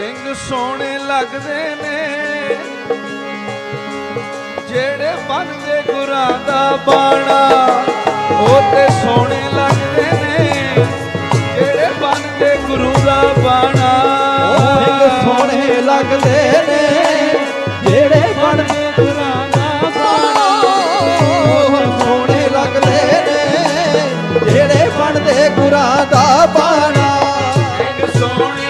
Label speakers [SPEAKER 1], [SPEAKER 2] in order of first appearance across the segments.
[SPEAKER 1] ਸਿੰਘ ਸੋਹਣੇ ਲੱਗਦੇ ਨੇ। ਜਿਹੜੇ ਬੰਦੇ ਗੁਰਾਂ ਦਾ ਬਾਣਾ ਉਹ ਤੇ ਸੋਹਣੇ ਲੱਗਦੇ ਨੇ। ਜਿਹੜੇ ਬੰਦੇ ਗੁਰੂ ਦਾ ਬਾਣਾ
[SPEAKER 2] ਸਿੰਘ ਸੋਹਣੇ ਲੱਗਦੇ ਨੇ। ਜਿਹੜੇ ਬਣਦੇ
[SPEAKER 1] ਗੁਰਾਂ ਦਾ ਬਾਣਾ
[SPEAKER 2] ਉਹ ਸੋਹਣੇ ਲੱਗਦੇ ਨੇ। ਜਿਹੜੇ ਬਣਦੇ ਗੁਰਾਂ ਦਾ ਬਾਣਾ।
[SPEAKER 1] ਸਿੰਘ ਸੋਹਣੇ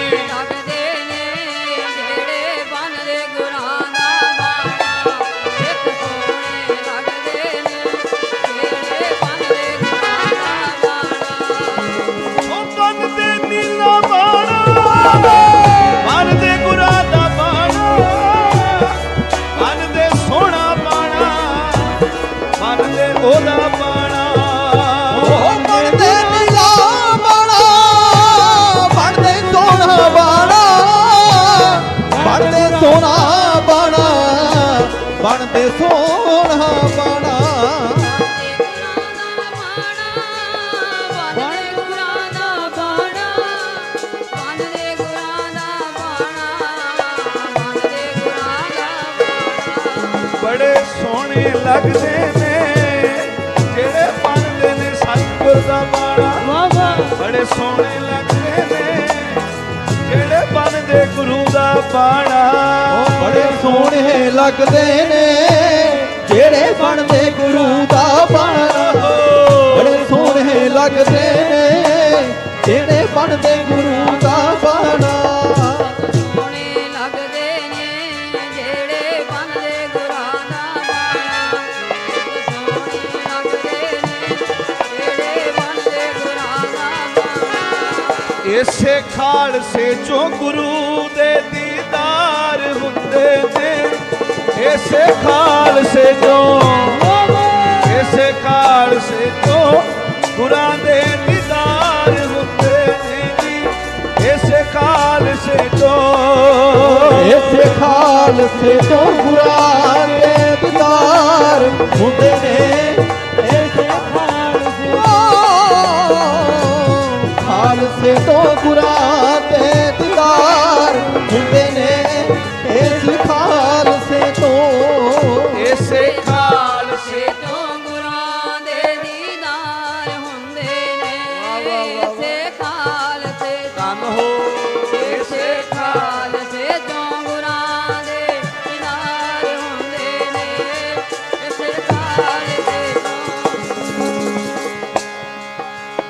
[SPEAKER 3] ਗੁਰਾਂ ਦਾ ਬਾਣਾ
[SPEAKER 1] ਬੜੇ ਸੋਹਣੇ ਲੱਗਦੇ ਨੇ ਜਿਹੜੇ ਬੰਦੇ ਨੇ ਸਤਿਗੁਰ ਦਾ ਬਾਣਾ। ਬੜੇ ਸੋਹਣੇ ਲੱਗਦੇ ਨੇ ਜਿਹੜੇ ਬੰਦੇ ਗੁਰੂ ਦਾ ਬਾਣਾ।
[SPEAKER 2] ਬੜੇ ਸੋਹਣੇ ਲੱਗਦੇ ਨੇ ਜਿਹੜੇ ਬਣਦੇ ਗੁਰੂ ਦਾ ਬਾਣਾ ਬੜੇ ਸੋਹਣੇ ਲੱਗਦੇ ਨੇ ਜਿਹੜੇ ਬਣਦੇ ਗੁਰੂ ਦਾ ਬਾਣਾ
[SPEAKER 3] ਸੋਹਣੇ ਲੱਗਦੇ ਨੇ ਜਿਹੜੇ ਬਣਦੇ ਗੁਰਾਂ ਦਾ ਬਾਣਾ ਸੋਹਣੇ ਲੱਗਦੇ ਨੇ ਜਿਹੜੇ ਬਣਦੇ ਗੁਰਾਂ ਦਾ ਬਾਣਾ
[SPEAKER 1] ਇਸੇ ਖਾਲਸੇ ਚੋਂ ਗੁਰੂ ਦੇ ਦੀਦਾਰ ਹੁੰਦੇ ਨੇ। ਇਸੇ ਖਾਲਸੇ ਚੋਂ ਇਸੇ ਖਾਲਸੇ ਚੋਂ ਗੁਰਾਂ ਦੇ ਦੀਦਾਰ ਹੁੰਦੇ ਨੇ ਜੀ। ਇਸੇ ਖਾਲਸੇ ਚੋਂ
[SPEAKER 2] ਇਸੇ ਖਾਲਸੇ ਤੋਂ ਗੁਰਾਂ ਦੇ ਦਿਦਾਰ ਹੁੰਦੇ ਨੇ। ਇਸੇ ਖਾਲਸੇ ਖਾਲਸੇ ਤੋਂ ਗੁਰਾਂ ਦੇ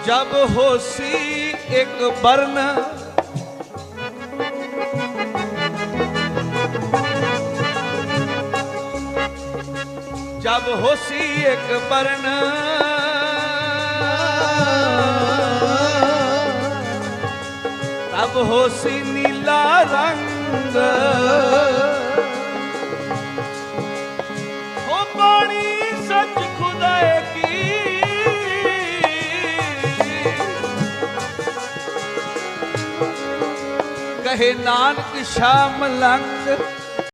[SPEAKER 1] ਜਬ ਹੋਸੀ ਇੱਕ ਬਰਨ ਜਬ ਹੋਸੀ ਇੱਕ ਬਰਨ ਤਬ ਹੋਸੀ ਨੀਲਾ ਰੰਗ ਹੋ ਬਾਣੀ ਸੱਚ ਖੁਦਾਏ ਕੀ ਕਹੇ ਨਾਨਕ ਸ਼ਾਮ ਲੰਗ